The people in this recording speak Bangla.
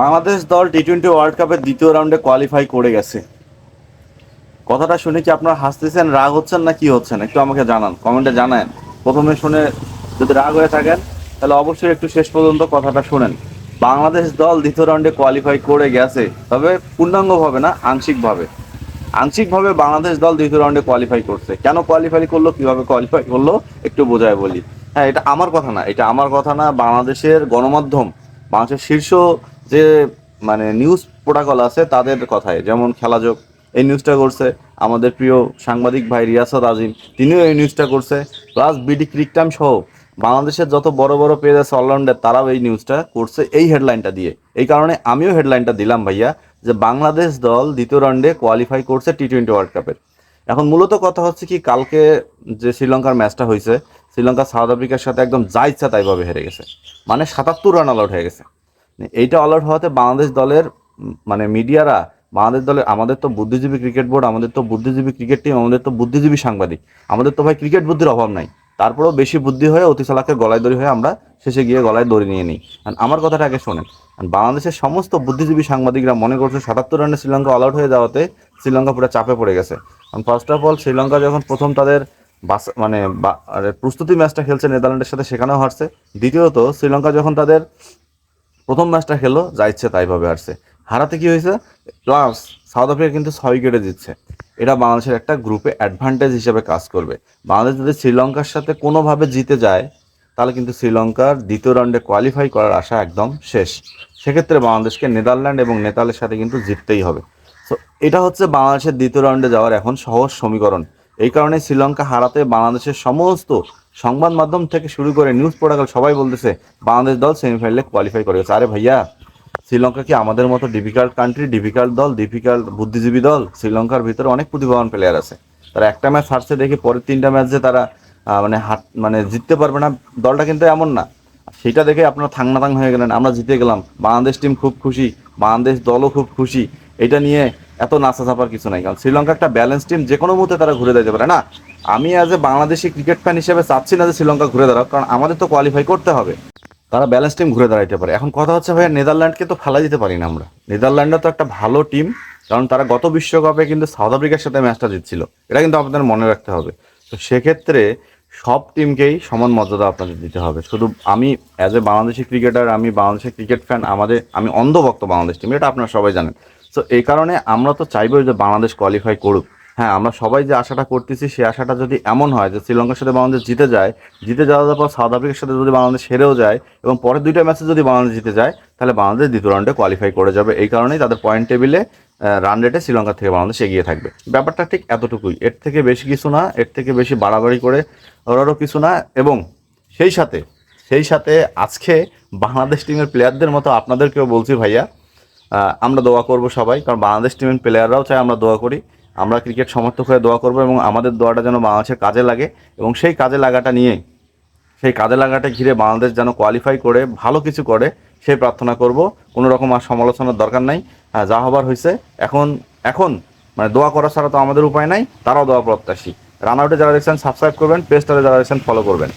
বাংলাদেশ দল টি টোয়েন্টি ওয়ার্ল্ড কাপের দ্বিতীয় রাউন্ডে কোয়ালিফাই করে গেছে। কথাটা শুনে কি আপনারা হাসতেছেন, রাগ হচ্ছেন না কি হচ্ছেন? একটু আমাকে জানান কমেন্টে জানান প্রথমে শুনে যদি রাগ হয়ে থাকেন, তাহলে অবশ্যই একটু শেষ পর্যন্ত কথাটা শুনেন। বাংলাদেশ দল দ্বিতীয় রাউন্ডে কোয়ালিফাই করে গেছে, তবে পূর্ণাঙ্গভাবে না, আংশিকভাবে। আংশিকভাবে বাংলাদেশ দল দ্বিতীয় রাউন্ডে কোয়ালিফাই করছে। কেন কোয়ালিফাই করল, কীভাবে কোয়ালিফাই করল, একটু বোঝায় বলি। হ্যাঁ এটা আমার কথা না, এটা আমার কথা না, বাংলাদেশের গণমাধ্যম, বাংলাদেশের শীর্ষ যে মানে নিউজ প্রোটোকল আছে, তাদের কথায় যেমন খেলাযোগ এই নিউজটা করছে। আমাদের প্রিয় সাংবাদিক ভাই রিয়াসত আজিম, তিনিও এই নিউজটা করছে। প্লাস বিডি ক্রিক টাইম সহ বাংলাদেশের যত বড় বড় পেজ আছে অলরাউন্ডার তারাও এই নিউজটা করছে এই হেডলাইনটা দিয়ে। এই কারণে আমিও হেডলাইনটা দিলাম, ভাইয়া, যে বাংলাদেশ দল দ্বিতীয় রাউন্ডে কোয়ালিফাই করছে টি টোয়েন্টি ওয়ার্ল্ড কাপের এখন মূলত কথা হচ্ছে কি, কালকে যে শ্রীলঙ্কার ম্যাচটা হয়েছে, শ্রীলঙ্কা সাউথ আফ্রিকার সাথে একদম যা ইচ্ছা তাইভাবে হেরে গেছে। মানে সাতাত্তর রান আউট হয়ে গেছে। এইটা অল আউট হওয়াতে বাংলাদেশ দলের মানে মিডিয়ারা, বাংলাদেশ দলের, আমাদের তো বুদ্ধিজীবী ক্রিকেট বোর্ড আমাদের তো বুদ্ধিজীবী ক্রিকেট টিম আমাদের তো বুদ্ধিজীবী সাংবাদিক। আমাদের তো ভাই ক্রিকেট বুদ্ধির অভাব নাই। তারপরেও বেশি বুদ্ধি হয়ে অতি গলায় দড়ি হয়ে আমরা শেষে গিয়ে গলায় দড়ি নিয়ে নিই। আমার কথাটা আগে শোনেন। বাংলাদেশের সমস্ত বুদ্ধিজীবী সাংবাদিকরা মনে করছে সাতাত্তর রানে শ্রীলঙ্কা অল আউট হয়ে যাওয়াতে শ্রীলঙ্কা পুরো চাপে পড়ে গেছে। ফার্স্ট অফ অল শ্রীলঙ্কা যখন প্রথম তাদের বাস মানে প্রস্তুতি ম্যাচটা খেলছে নেদারল্যান্ডের সাথে, সেখানেও হারছে। দ্বিতীয়ত, শ্রীলঙ্কা যখন তাদের প্রথম ম্যাচটা খেলো, যা ইচ্ছে তাইভাবে হারছে। হারাতে কি হয়েছে? প্লাস সাউথ আফ্রিকা কিন্তু ছয় উইকেটে জিতছে। এটা বাংলাদেশের একটা গ্রুপে অ্যাডভান্টেজ হিসেবে কাজ করবে। বাংলাদেশ যদি শ্রীলঙ্কার সাথে কোনোভাবে জিতে যায়, তাহলে কিন্তু শ্রীলঙ্কার দ্বিতীয় রাউন্ডে কোয়ালিফাই করার আশা একদম শেষ। সেক্ষেত্রে বাংলাদেশকে নেদারল্যান্ড এবং নেতালের সাথে কিন্তু জিততেই হবে। সো এটা হচ্ছে বাংলাদেশের দ্বিতীয় রাউন্ডে যাওয়ার এখন সহজ সমীকরণ। এই কারণে শ্রীলঙ্কা হারাতে বাংলাদেশের সমস্ত সংবাদ মাধ্যম থেকে শুরু করে নিউজ পোর্টাল সবাই বলতেছে, বাংলাদেশ দল সেমিফাইনালে কোয়ালিফাই করে গেছে। আরে ভাইয়া, শ্রীলঙ্কা কি আমাদের মতো ডিফিকাল্ট কান্ট্রি ডিফিকাল্ট দল ডিফিকাল্ট বুদ্ধিজীবী দল? শ্রীলঙ্কার ভিতরে অনেক প্রতিভাবান প্লেয়ার আছে। তারা একটা ম্যাচ হারছে দেখে পরের তিনটা ম্যাচ যে তারা মানে হাট মানে জিততে পারবে না, দলটা কিন্তু এমন না। সেটা দেখে আপনারা থাংনা থাং হয়ে গেলেন, আমরা জিতে গেলাম। বাংলাদেশ টিম খুব খুশি, বাংলাদেশ দলও খুব খুশি। এটা নিয়ে এত নাচা চাপার কিছু নাই। কারণ শ্রীলঙ্কা একটা ব্যালেন্স টিম যে কোনো মুহূর্তে তারা ঘুরে দিতে পারে। না, আমি as a Bangladeshi cricket fan হিসেবে চাচ্ছি না যে শ্রীলঙ্কা ঘুরে দাঁড়াক, কারণ আমাদের তো কোয়ালিফাই করতে হবে। তারা ব্যালেন্স টিম ঘুরে দাঁড়াইতে পারে। এখন কথা হচ্ছে, ভাইয়া, নেদারল্যান্ডকে তো ফেলা দিতে পারি না আমরা। নেদারল্যান্ডও তো একটা ভালো টিম কারণ তারা গত বিশ্বকাপে কিন্তু সাউথ আফ্রিকার সাথে ম্যাচটা জিতছিল। এটা কিন্তু আপনাদের মনে রাখতে হবে। তো সেক্ষেত্রে সব টিমকেই সমান মর্যাদা আপনাদের দিতে হবে। শুধু আমি অ্যাজ এ বাংলাদেশি ক্রিকেটার আমি বাংলাদেশের ক্রিকেট ফ্যান আমাদের, আমি অন্ধভক্ত বাংলাদেশ টিম এটা আপনারা সবাই জানেন। তো এই কারণে আমরা তো চাইব যে বাংলাদেশ কোয়ালিফাই করুক। হ্যাঁ আমরা সবাই যে আশাটা করতেছি সেই আশাটা যদি এমন হয় যে শ্রীলঙ্কার সাথে বাংলাদেশ জিতে যায়, জিতে যাওয়ার পর সাউথ আফ্রিকার সাথে যদি বাংলাদেশ হেরেও যায় এবং পরের দুইটা ম্যাচে যদি বাংলাদেশ জিতে যায়, তাহলে বাংলাদেশ দ্বিতীয় রাউন্ডে কোয়ালিফাই করে যাবে। এই কারণেই তাদের পয়েন্ট টেবিলে রান রেটে শ্রীলঙ্কা থেকে বাংলাদেশ এগিয়ে থাকবে। ব্যাপারটা ঠিক এতটুকুই। এর থেকে বেশি কিছু না, এর থেকে বেশি বাড়াবাড়ি করে ওরারও কিছু না এবং সেই সাথে সেই সাথে আজকে বাংলাদেশ টিমের প্লেয়ারদের মতো আপনাদেরকেও বলছি ভাইয়া আমরা দোয়া করব সবাই, কারণ বাংলাদেশ টিমের প্লেয়াররাও চাই আমরা দোয়া করি। আমরা ক্রিকেট সমর্থক হয়ে দোয়া করব এবং আমাদের দোয়াটা যেন বাংলাদেশের কাজে লাগে এবং সেই কাজে লাগাটা নিয়ে সেই কাজে লাগাটা ঘিরে বাংলাদেশ যেন কোয়ালিফাই করে, ভালো কিছু করে, সেই প্রার্থনা করব। কোনো রকম আর সমালোচনার দরকার নাই। যা হবার হয়েছে এখন এখন মানে দোয়া করা ছাড়া তো আমাদের উপায় নাই, তারাও দোয়া প্রত্যাশী। রান আউটে যারা দেখছেন সাবস্ক্রাইব করবেন পেজটাতে যারা দেখছেন ফলো করবেন।